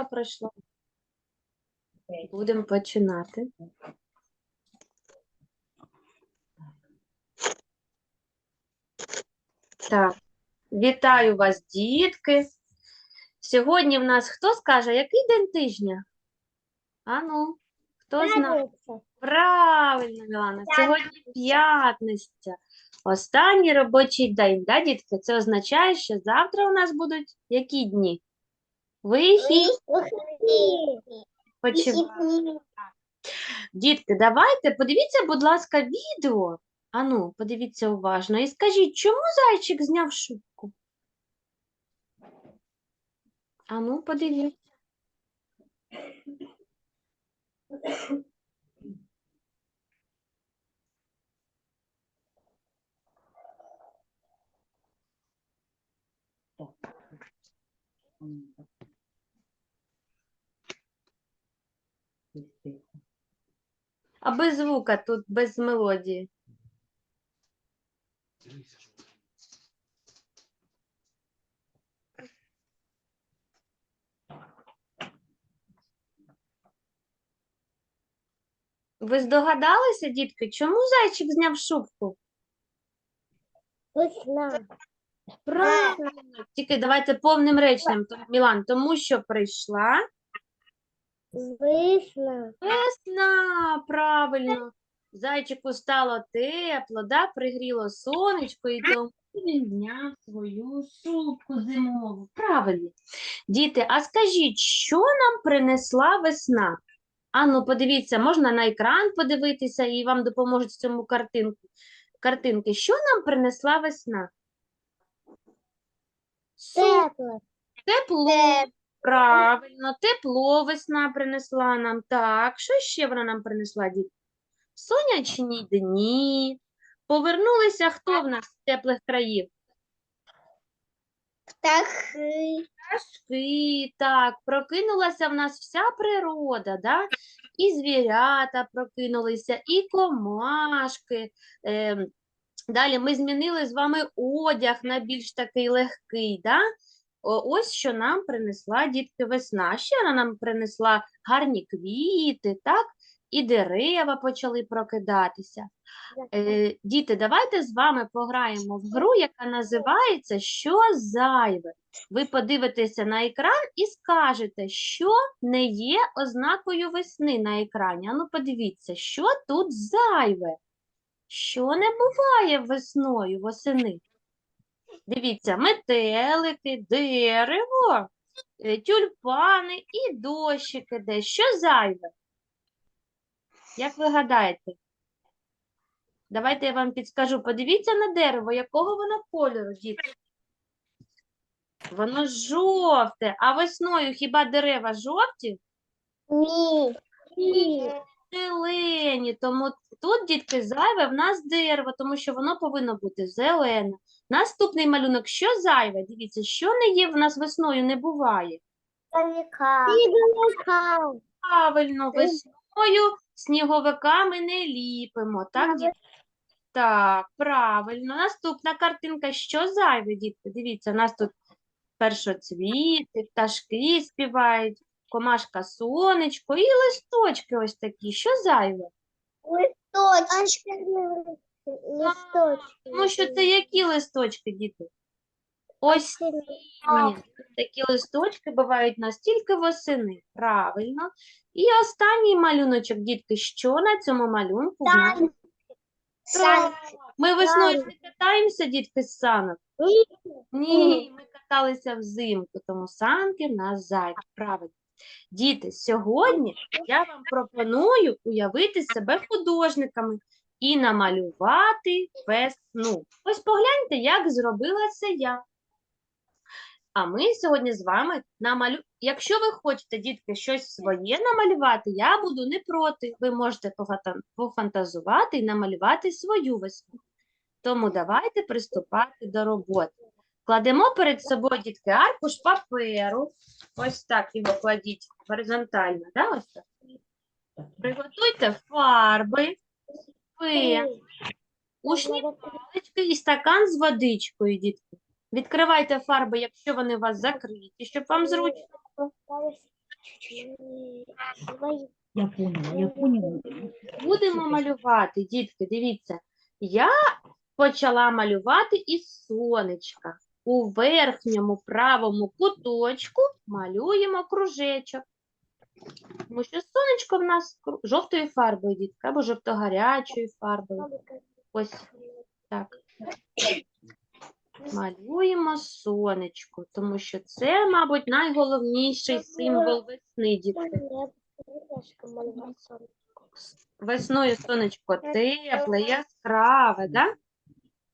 хвилинка пройшла. Будемо починати. Так, вітаю вас, дітки. Сьогодні в нас хто скаже, який день тижня? Ану, хто знає? Правильно, Мілана. Сьогодні п'ятниця. Останній робочий день, да, дітки? Це означає, що завтра у нас будуть які дні? Вихід. Дітки, давайте подивіться, будь ласка, відео. Ану, подивіться уважно і скажіть, чому зайчик зняв шубку? Ану, подивіться. А без звука тут, без мелодії. Ви здогадалися, дітки, чому зайчик зняв шубку? Весна. Правильно. Тільки давайте повним реченням, Мілан, тому що прийшла Весна. весна, правильно. Зайчику стало тепло, да? пригріло сонечко, і тому він зняв свою шубку зимову. Правильно. Діти, а скажіть, що нам принесла весна? Ану, подивіться, можна на екран подивитися, і вам допоможуть в цьому картинку. картинки. Що нам принесла весна? Тепло. Тепло, правильно, тепло весна принесла нам. Так, що ще вона нам принесла, діти? Сонячні дні. Повернулися хто в нас з теплих країв? Птахи. Пташки, так, прокинулася в нас вся природа, да? І звірята прокинулися, і комашки. Ем, далі ми змінили з вами одяг на більш такий легкий, да? Ось що нам принесла дітки весна. Ще вона нам принесла гарні квіти, так? І дерева почали прокидатися. Е, діти, давайте з вами пограємо в гру, яка називається Що зайве? Ви подивитеся на екран і скажете, що не є ознакою весни на екрані. Ану, подивіться, що тут зайве? Що не буває весною восени? Дивіться, метелики, дерево, е, тюльпани і дощик іде. Що зайве? Як ви гадаєте? Давайте я вам підскажу. Подивіться на дерево, якого воно кольору, діти? Воно жовте, а весною хіба дерева жовті? Ні. Ні. Зелені. Тому тут, дітки, зайве в нас дерево, тому що воно повинно бути зелене. Наступний малюнок, що зайве? Дивіться, що не є в нас весною, не буває. Сніговика. Правильно, весною сніговиками не ліпимо, так, дітки? Так, правильно. Наступна картинка. Що зайве, дітки? Дивіться, у нас тут першоцвіти, пташки співають, комашка сонечко і листочки ось такі. Що зайве? Листочки. Листочки. Тому що це які листочки, діти? Ось такі листочки бувають настільки восени. Правильно. І останній малюночок, дітки, що на цьому малюнку? Ми весною не катаємося, дітки, з санок? Ні, ми каталися взимку, тому санки зайві. Правильно. Діти, сьогодні я вам пропоную уявити себе художниками і намалювати весну. Ось погляньте, як зробила це я. А ми сьогодні з вами намалю... Якщо ви хочете, дітки, щось своє намалювати, я буду не проти. Ви можете пофантазувати і намалювати свою весну. Тому давайте приступати до роботи. Кладемо перед собою, дітки, аркуш паперу. Ось так його кладіть горизонтально. Да? Ось так. Приготуйте фарби, пен, ушні палички і стакан з водичкою, дітки. Відкривайте фарби, якщо вони у вас закриті, щоб вам зручно. Я поняла, я поняла. Будемо малювати, дітки, дивіться. Я почала малювати із сонечка. У верхньому правому куточку малюємо кружечок. Тому що сонечко в нас жовтою фарбою, дітки, або жовто-гарячою фарбою. Ось так. Малюємо сонечко, тому що це, мабуть, найголовніший символ весни, дітки. Весною сонечко тепле, яскраве, да?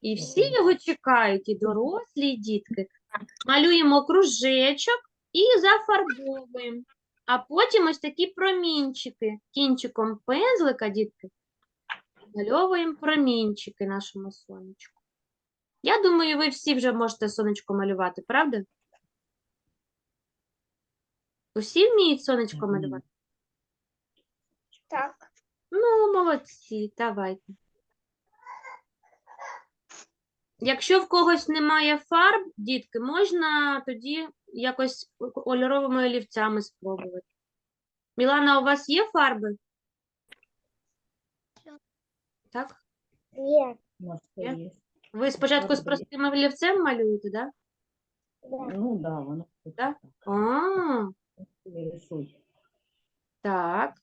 І всі його чекають, і дорослі, і дітки. Малюємо кружечок і зафарбовуємо. А потім ось такі промінчики. Кінчиком пензлика, дітки, мальовуємо промінчики нашому сонечку. Я думаю, ви всі вже можете сонечко малювати, правда? Усі вміють сонечко малювати? Так. Ну, молодці, давайте. Якщо в когось немає фарб, дітки, можна тоді якось кольоровими олівцями спробувати. Мілана, у вас є фарби? Так? Є. Є? Ви спочатку з простим олівцем малюєте, так? Да. Ну да, воно Да? А, так.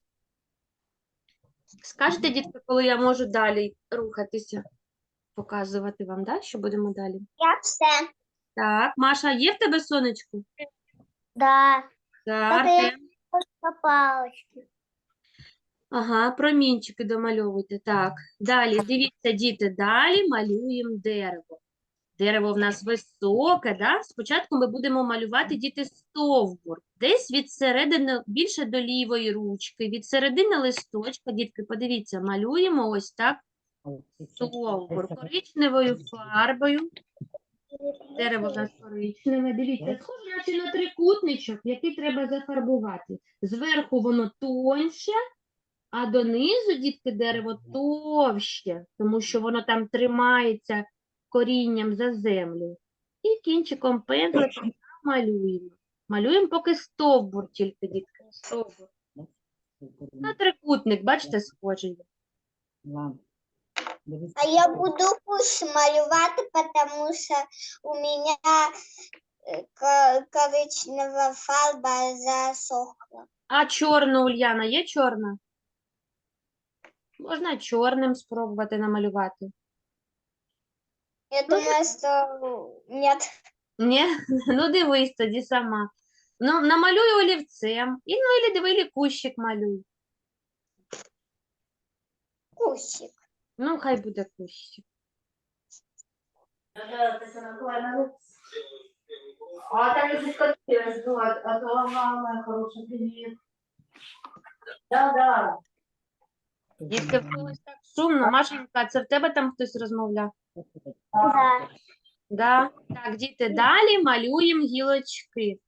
Скажете, дітки, коли я можу далі рухатися? Показувати вам, да? Що будемо далі? Я все. Так, Маша, є в тебе сонечко? Да. Так, Артем? Палочки. Ага, промінчики домальовуйте. Так, далі, дивіться, діти, далі малюємо дерево. Дерево в нас високе, да? Спочатку ми будемо малювати діти стовбур. Десь від середини, більше до лівої ручки, від середини листочка, дітки, подивіться, малюємо ось так стовбур коричневою фарбою. Дерево в нас коричневе, дивіться, схоже наче на трикутничок, який треба зафарбувати. Зверху воно тоньше, а донизу, дітки, дерево товще, тому що воно там тримається корінням за землю. І кінчиком пензлика малюємо. Малюємо поки стовбур тільки, дітки, стовбур. На трикутник, бачите, схожий. Ладно. А я буду куш малювати, потому что у меня э, ко- коричневая фарба засохла. А чорна, Ульяна, є чорна? Можна чорним спробувати намалювати. Я думаю, что нет. Ні? Ну дивись тоді сама. Ну, намалюй олівцем. І, ну, і диви, кущик малюй. Кусик. Ну, хай буде кущик. А там не захотелось бывает, а то моя хорошая, привет. Да-да. Дітки, в когось так шумно. Машенька, це в тебе там хтось розмовляв? Да. Да? Так, діти, далі малюємо гілочки.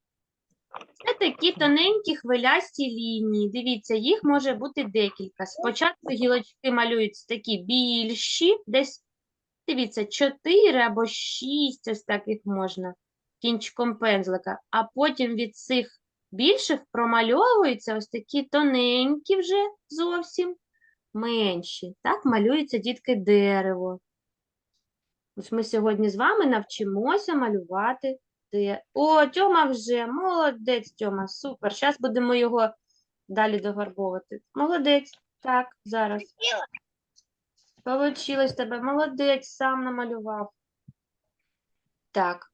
Це такі тоненькі хвилясті лінії. Дивіться, їх може бути декілька. Спочатку гілочки малюються такі більші, десь, дивіться, 4 або 6, ось таких можна кінчиком пензлика. А потім від цих більших промальовуються ось такі тоненькі вже зовсім менші. Так малюється дітки дерево. Ось ми сьогодні з вами навчимося малювати де. О, Тьома вже, молодець, Тьома, супер. Зараз будемо його далі догарбовувати. Молодець, так, зараз. Получилось тебе, молодець, сам намалював. Так.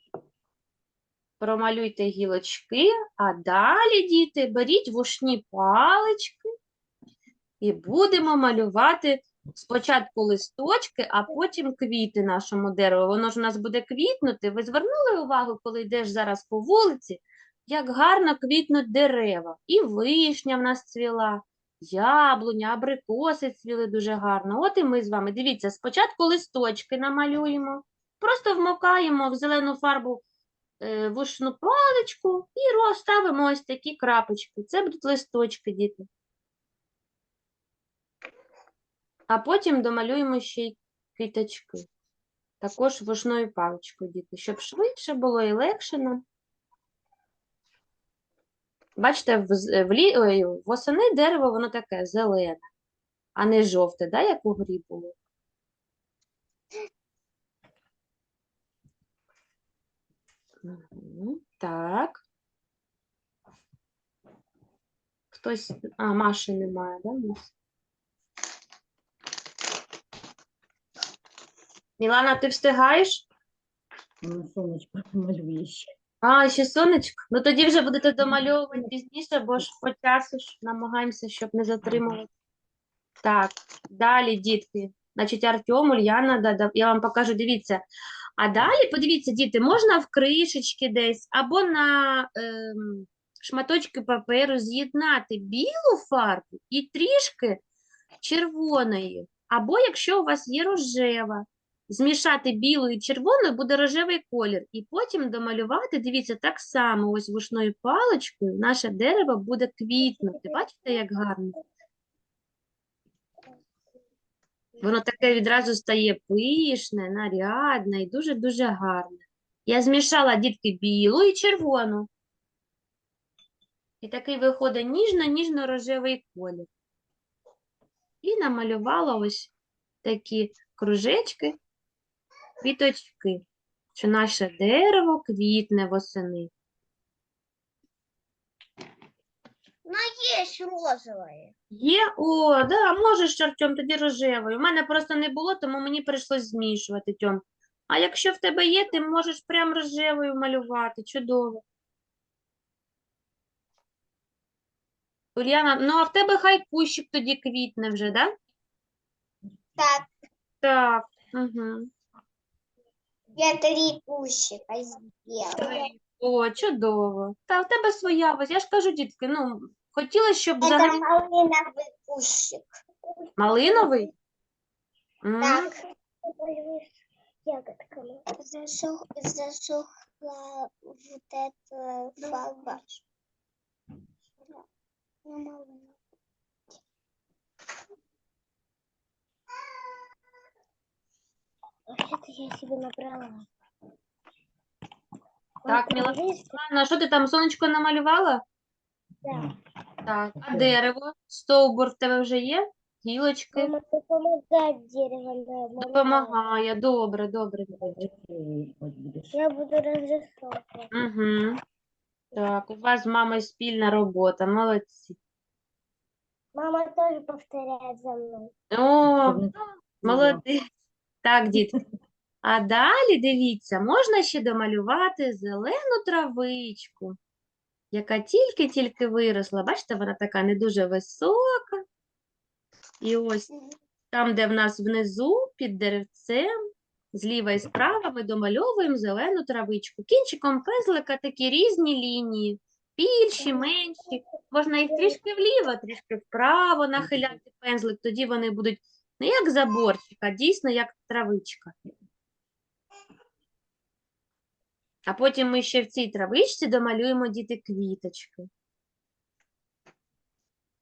Промалюйте гілочки, а далі, діти, беріть вушні палички і будемо малювати спочатку листочки, а потім квіти нашому дереву. Воно ж у нас буде квітнути. Ви звернули увагу, коли йдеш зараз по вулиці, як гарно квітнуть дерева. І вишня в нас цвіла, яблуня, абрикоси цвіли дуже гарно. От і ми з вами. Дивіться, спочатку листочки намалюємо, просто вмокаємо в зелену фарбу е, вушну паличку і розставимо ось такі крапочки. Це будуть листочки, діти. А потім домалюємо ще й квіточки. Також вушною паличкою, діти, щоб швидше було і легше нам. Бачите, в, в восени дерево воно таке зелене, а не жовте, да, як у грі було. Так. Хтось. А, Маші немає, да? Мілана, ти встигаєш? Воно сонечко малює ще. А, ще сонечко. Ну тоді вже будете домальовувати пізніше, бо ж по часу ж намагаємося, щоб не затримувати. Так, далі, дітки. Значить, Артем, Ульяна, да, да, я вам покажу, дивіться. А далі, подивіться, діти, можна в кришечки десь або на ем, шматочки паперу з'єднати білу фарбу і трішки червоної. Або якщо у вас є рожева, змішати білу і червоною буде рожевий колір. І потім домалювати, дивіться, так само ось вушною паличкою наше дерево буде квітнути. Бачите, як гарно? Воно таке відразу стає пишне, нарядне і дуже-дуже гарне. Я змішала, дітки, білу і червону. І такий виходить ніжно-ніжно-рожевий колір. І намалювала ось такі кружечки, квіточки, що наше дерево квітне восени. Есть розовое. Є, о, да, можеш, Артем, тоді рожевою. У мене просто не було, тому мені прийшлось змішувати, Тьом. А якщо в тебе є, ти можеш прям рожевою малювати. Чудово. Уляна, ну а в тебе хай кущик тоді квітне вже, да? Так, Так. Угу. я три кущика сделала. О, чудово. Та в тебе своя, ось я ж кажу, дітки, ну, хотіла, щоб Это взагалі малиновый кущик. малиновий. М, Так. Ягодками. Засух, засохла вот эта фарба. Ну, малина. Я себе набрала. Так, Міла- Ладно, що ти там, сонечко намалювала? Да. Так, а дерево, стовбур в тебе вже є? Гілочки? Мама, ты дерево. Допомагає, добре, добре. Я буду разрисовывать. Угу. Так, у вас з мамою спільна робота, молодці. Мама тоже повторяет за мной. О, молодець. Так, дітки. А далі, дивіться, можна ще домалювати зелену травичку, яка тільки-тільки виросла. Бачите, вона така не дуже висока. І ось Там, де в нас внизу, під деревцем, зліва і справа ми домальовуємо зелену травичку. Кінчиком пензлика такі різні лінії, більші, менші. Можна їх трішки вліво, трішки вправо нахиляти пензлик, тоді вони будуть не як заборчик, а дійсно як травичка. А потім ми ще в цій травичці домалюємо діти квіточки.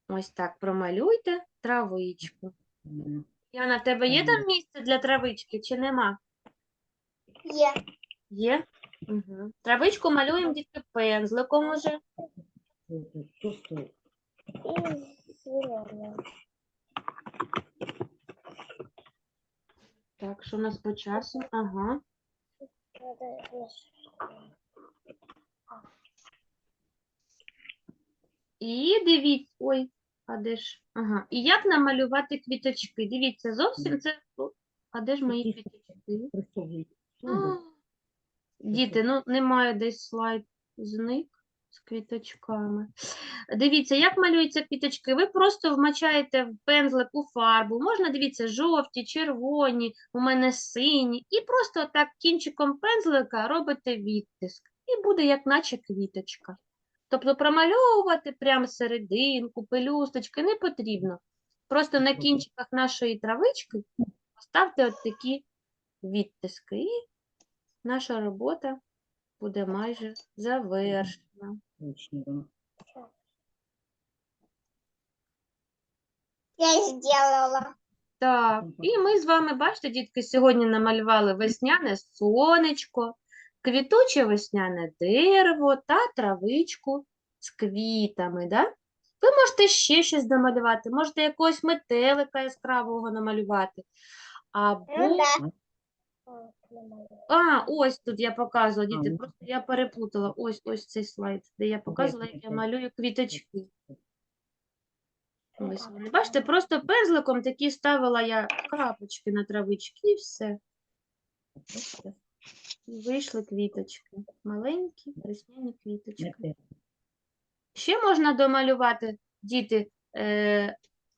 Ось так промалюйте травичку. Яна, в тебе є там місце для травички чи нема? Я. Є. Угу. Травичку малюємо дітки пензликом уже. Так, що у нас по часу? Ага. І дивіться, ой, а де ж? Ага. І як намалювати квіточки? Дивіться, зовсім це. А де ж мої квіточки? А, Діти, ну немає десь слайд зник з квіточками. Дивіться, як малюються квіточки. Ви просто вмачаєте в пензлик у фарбу. Можна, дивіться, жовті, червоні, у мене сині. І просто так кінчиком пензлика робите відтиск. І буде як наче квіточка. Тобто промальовувати прямо серединку, пелюсточки не потрібно. Просто на кінчиках нашої травички поставте от такі відтиски. І наша робота буде майже завершена. Точно, да. Я сделала. Так, і ми з вами, бачите, дітки, сьогодні намалювали весняне сонечко, квітуче весняне дерево та травичку з квітами, да? Ви можете ще щось домалювати, можете якогось метелика яскравого намалювати. Або, Ну да. А, ось тут я показувала, діти, просто я переплутала. Ось, ось цей слайд, де я показувала, як я малюю квіточки. Ось вони. Бачите, просто пензликом такі ставила я крапочки на травички і все. І вийшли квіточки. Маленькі, весняні квіточки. Ще можна домалювати, діти, е,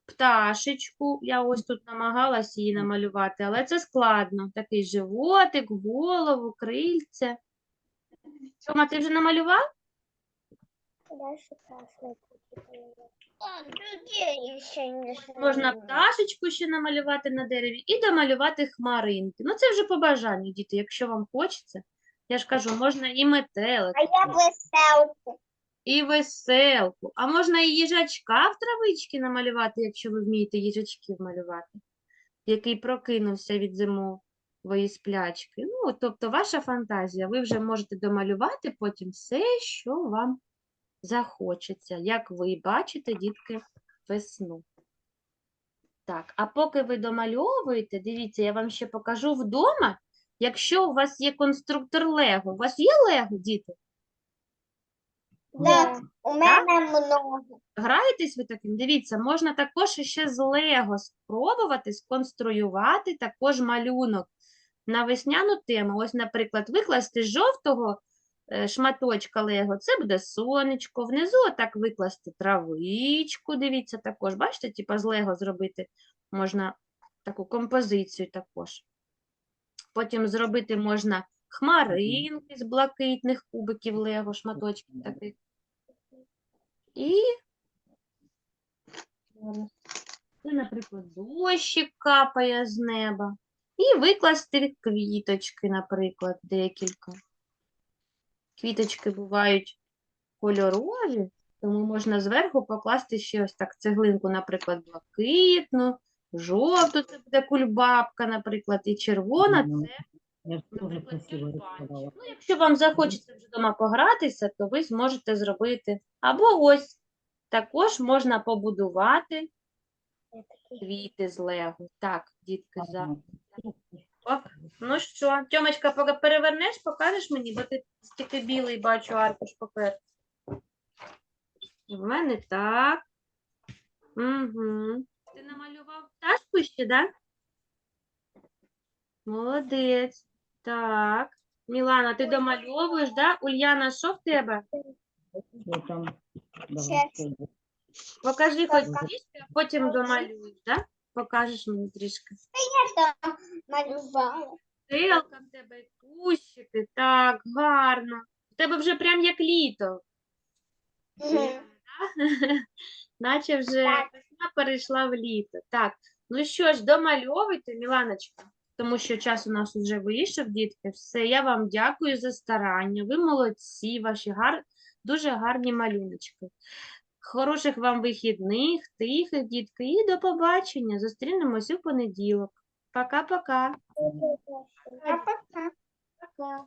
пташечку. Я ось тут намагалась її намалювати, але це складно. Такий животик, голову, крильця. Тома, ти вже намалював? Можна пташечку ще намалювати на дереві і домалювати хмаринки. Ну, це вже по бажанню, діти, якщо вам хочеться. Я ж кажу, можна і метелик, А я веселку. І веселку, а можна і їжачка в травички намалювати, якщо ви вмієте їжачків малювати, який прокинувся від зимової сплячки. Ну, тобто ваша фантазія, ви вже можете домалювати потім все, що вам захочеться, як ви бачите, дітки, весну. Так, а поки ви домальовуєте, дивіться, я вам ще покажу вдома, якщо у вас є конструктор Лего. У вас є Лего, діти? Так, у мене много. Граєтесь ви таким? Дивіться, можна також ще з Лего спробувати сконструювати також малюнок на весняну тему. Ось, наприклад, викласти з жовтого е, шматочка Лего, це буде сонечко, внизу отак викласти травичку, дивіться також, бачите, типа з Лего зробити можна таку композицію також. Потім зробити можна хмаринки з блакитних кубиків Лего, шматочків таких. І. Це, наприклад, дощик капає з неба. І викласти квіточки, наприклад, декілька. Квіточки бувають кольорові, тому можна зверху покласти ще ось так цеглинку, наприклад, блакитну, жовту, це буде кульбабка, наприклад, і червона це Я теж Наприклад, красиво тюльпанчик. рисувала. Ну, якщо вам захочеться вже вдома погратися, то ви зможете зробити. Або ось також можна побудувати квіти з лего. Так, дітки, за. Ну що, Тьомочка, поки перевернеш, покажеш мені, бо ти тільки білий бачу аркуш паперу. В мене так. Угу. Ти намалював пташку ще, так? Да? Молодець. Так. Мілана, ти домальовуєш, да? Ульяна, що в тебе? Що там? Покажи хоч трішки, а потім домалюєш, да? Покажеш мені трішки. Я там малювала. Стрілка в тебе, кущики, так, гарно. У тебе вже прям як літо. Мгм. Наче вже Так. весна перейшла в літо. Так, ну що ж, домальовуйте, Міланочка, тому що час у нас вже вийшов, дітки. Все, я вам дякую за старання. Ви молодці, ваші гар... дуже гарні малюночки. Хороших вам вихідних, тихих, дітки, і до побачення. Зустрінемось у понеділок. Пока-пока. Пока-пока. Пока.